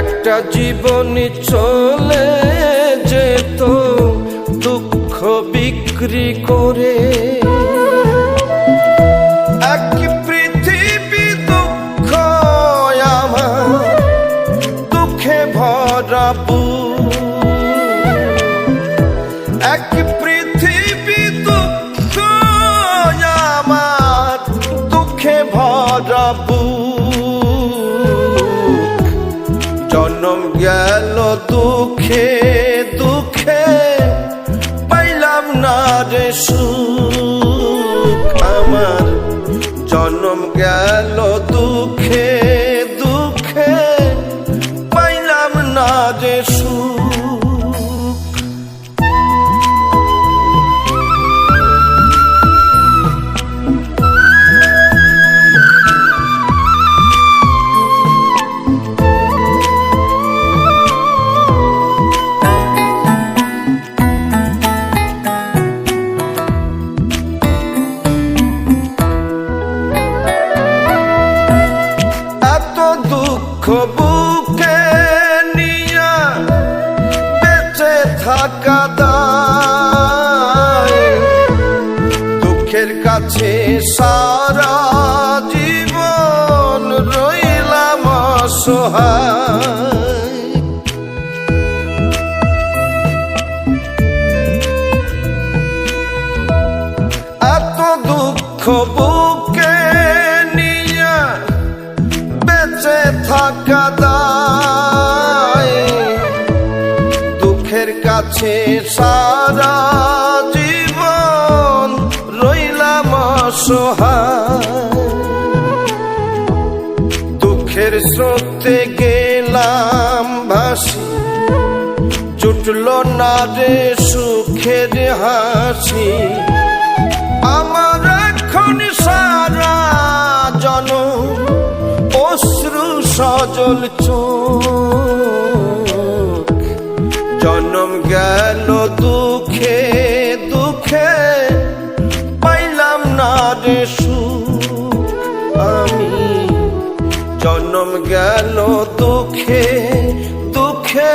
একটা জীবনী চলে যেত, দুঃখ বিক্রি করে। এক পৃথিবী দুঃখ এক পৃথিবী দুঃখ দুঃখে ভরা দুঃখে দুঃখে পাইলাম না রে সুখ। আমার জন্ম গেল দুঃখে দুঃখ বুকে নিয়া বেঁচে থাকা দায়। দুঃখের কাছে সারা জীবন রইলাম অসহায়। এত দুঃখ বুকে থাকা দুঃখের কাছে সারা জীবন রইলাম অসহায়। দুঃখের স্রোতে গেলাম ভাসি জুটল না রে সুখের হাসি। আমার এখন সারা জন অশ্রু সজল চোখ। জন্ম গেল দুঃখে দুঃখে। পাইলাম না রে আমি। জন্ম গেল দুঃখে দুঃখে।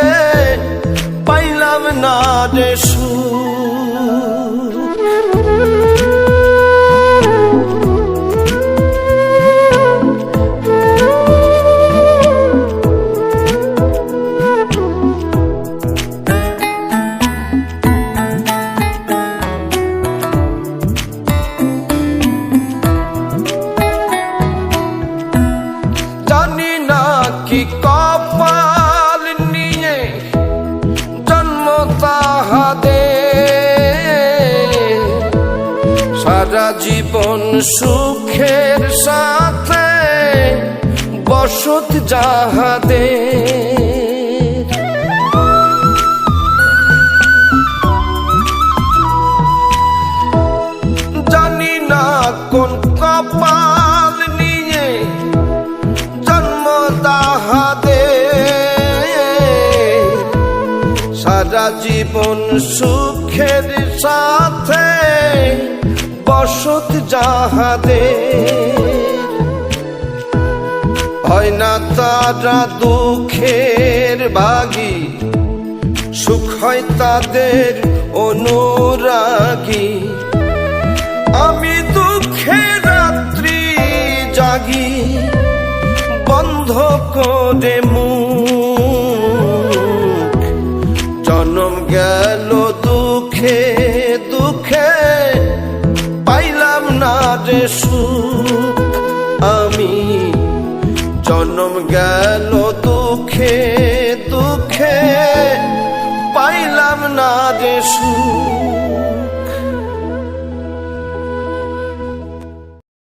পাইলাম না রে সুখ সারা জীবন সুখের সাথে বসত যাহাদে জানি না কোন কপাল নিয়ে জন্ম তাহাদে সারা জীবন সুখের সাথে বসত যাহাদে হয় না তারা দুঃখের ভাগী সুখ হয় তাদের অনুরাগী। আমি দুঃখে রাত্রি জাগি, বন্ধ করে মুখ। জন্ম গেল দুঃখে দুঃখে আমি জন্ম গেল দুঃখে দুঃখে পাইলাম না যে